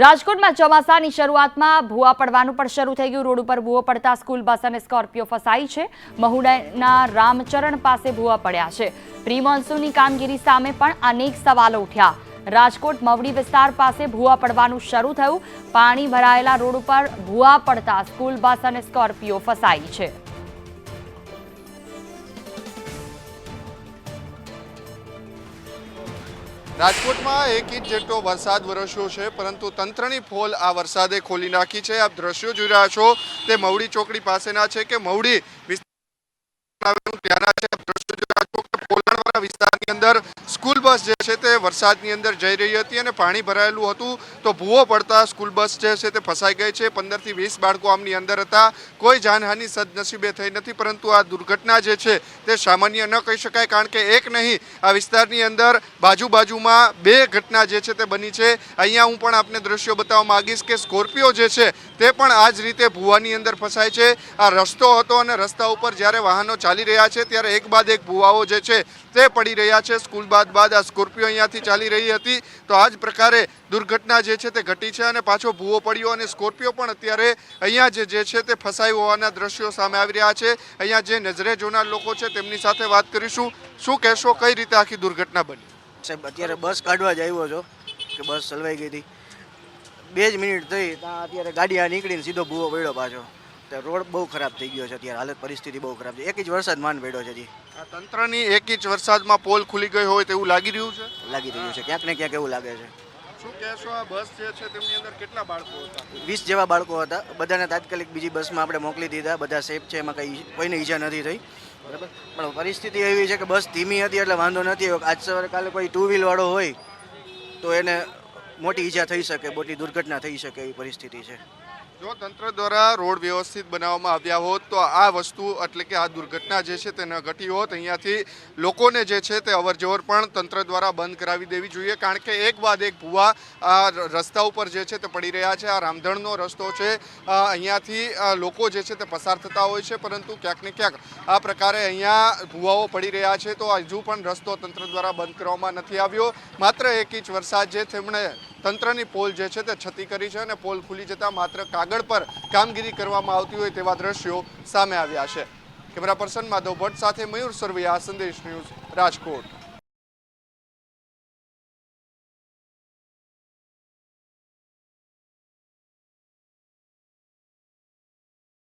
રાજકોટમાં ચોમાસાની શરૂઆતમાં ભૂવા પડવાનું પણ શરૂ થઈ ગયું. રોડ ઉપર ભૂવો પડતા સ્કૂલ બસ અને સ્કોર્પિયો ફસાઈ છે. મહુડાના રામચરણ પાસે ભૂવા પડ્યા છે. પ્રી મોન્સૂનની કામગીરી સામે પણ અનેક સવાલો ઉઠ્યા. રાજકોટ મવડી વિસ્તાર પાસે ભૂવા પડવાનું શરૂ થયું. પાણી ભરાયેલા રોડ ઉપર ભૂવા પડતા સ્કૂલ બસ અને સ્કોર્પિયો ફસાઈ છે. રાજકોટમાં એક ઇંચ જેટલો વરસાદ વરસ્યો છે, પરંતુ તંત્રની ફોલ આ વરસાદે ખોલી નાખી છે. આપ દ્રશ્યો જોઈ રહ્યા છો તે મવડી ચોકડી પાસેના છે કે મવડી વિસ્તાર ત્યાંના છે દ્રશ્યો જોઈ રહ્યા છો કે પોલાણવાળા વિસ્તારની અંદર બસ જે છે તે વરસાદની અંદર જઈ રહી હતી અને પાણી ભરાયેલું હતું તો ભૂવો પડતા સ્કૂલ બસ જે છે તે ફસાઈ ગઈ છે. પંદરથી વીસ બાળકો આમની અંદર હતા. કોઈ જાનહાનિ સદનસીબે થઈ નથી, પરંતુ આ દુર્ઘટના જે છે તે સામાન્ય ન કહી શકાય, કારણ કે એક નહીં, આ વિસ્તારની અંદર બાજુ બાજુમાં બે ઘટના જે છે તે બની છે. અહીંયા હું પણ આપને દ્રશ્યો બતાવવા માગીશ કે સ્કોર્પિયો જે છે તે પણ આ જ રીતે ભૂવાની અંદર ફસાય છે. આ રસ્તો હતો અને રસ્તા ઉપર જ્યારે વાહનો ચાલી રહ્યા છે, ત્યારે એક બાદ એક ભૂવાઓ જે છે તે પડી રહ્યા છે. સ્કૂલ બાદ બાદ આ સ્કોર્પિયો અહીંયાથી ચાલી રહી હતી. તો આ જ પ્રકારે દુર્ઘટના જે છે તે ઘટી છે અને પાછો ભૂવો પડ્યો અને સ્કોર્પિયો પણ અત્યારે અહીંયા જે જે છે તે ફસાયું હોવાના દ્રશ્યો સામે આવી રહ્યા છે. અહીંયા જે નજરે જોનાર લોકો છે તેમની સાથે વાત કરીશું. શું કહેશો, કઈ રીતે આખી દુર્ઘટના બની? સાહેબ, અત્યારે બસ કાઢવા જ આવ્યો છો કે બસ ચલવાઈ ગઈ હતી. બે જ મિનિટ થઈ, ત્યાં અત્યારે ગાડી આ નીકળીને સીધો ભૂવો પડ્યો પાછો. તો રોડ બહુ ખરાબ થઈ ગયો છે અત્યારે. હાલત પરિસ્થિતિ બહુ ખરાબ છે. એક જ વરસાદ માન પડ્યો છે આ તંત્રની એક ઇંચ વરસાદમાં પોલ ખુલી ગઈ હોય તેવું લાગી રહ્યું છે? લાગી રહ્યું છે. ક્યાંક ને ક્યાંક એવું લાગે છે. શું કહેશો આ બસ જે છે તેમની અંદર કેટલા બાળકો હતા? વીસ જેવા બાળકો હતા. બધાને તાત્કાલિક બીજી બસમાં આપણે મોકલી દીધા. બધા સેફ છે. એમાં કંઈ કોઈને ઈજા નથી થઈ. બરાબર? પણ પરિસ્થિતિ એવી છે કે બસ ધીમી હતી એટલે વાંધો નથી. આજ સવારે કાલે કોઈ ટુ વ્હીલવાળો હોય તો એને મોટી ઈજા થઈ શકે, મોટી દુર્ઘટના થઈ શકે એવી પરિસ્થિતિ છે. જો તંત્ર દ્વારા રોડ વ્યવસ્થિત બનાવવામાં આવ્યા હોત, તો આ વસ્તુ એટલે કે આ દુર્ઘટના જે છે તે ન ઘટી હોત. અહીંયાથી લોકોને જે છે તે અવરજવર પણ તંત્ર દ્વારા બંધ કરાવી દેવી જોઈએ, કારણ કે એક બાદ એક ભૂવા આ રસ્તા ઉપર જે છે તે પડી રહ્યા છે. આ રામધણનો રસ્તો છે. અહીંયાથી લોકો જે છે તે પસાર થતા હોય છે, પરંતુ ક્યાંક ને ક્યાંક આ પ્રકારે અહીંયા ભૂવાઓ પડી રહ્યા છે. તો હજુ પણ રસ્તો તંત્ર દ્વારા બંધ કરવામાં નથી આવ્યો. માત્ર એક ઇંચ વરસાદ જે તેમણે તંત્રની પોલ જે છે તે છતી કરી છે અને પોલ ખુલી જતાં માત્ર કાગળ પર કામગીરી કરવામાં આવતી હોય તેવા દ્રશ્યો સામે આવ્યા છે. કેમેરા પર્સન માધવ ભટ્ટ સાથે મયુર સરવૈયા, સંદેશ ન્યૂઝ રાજકોટ.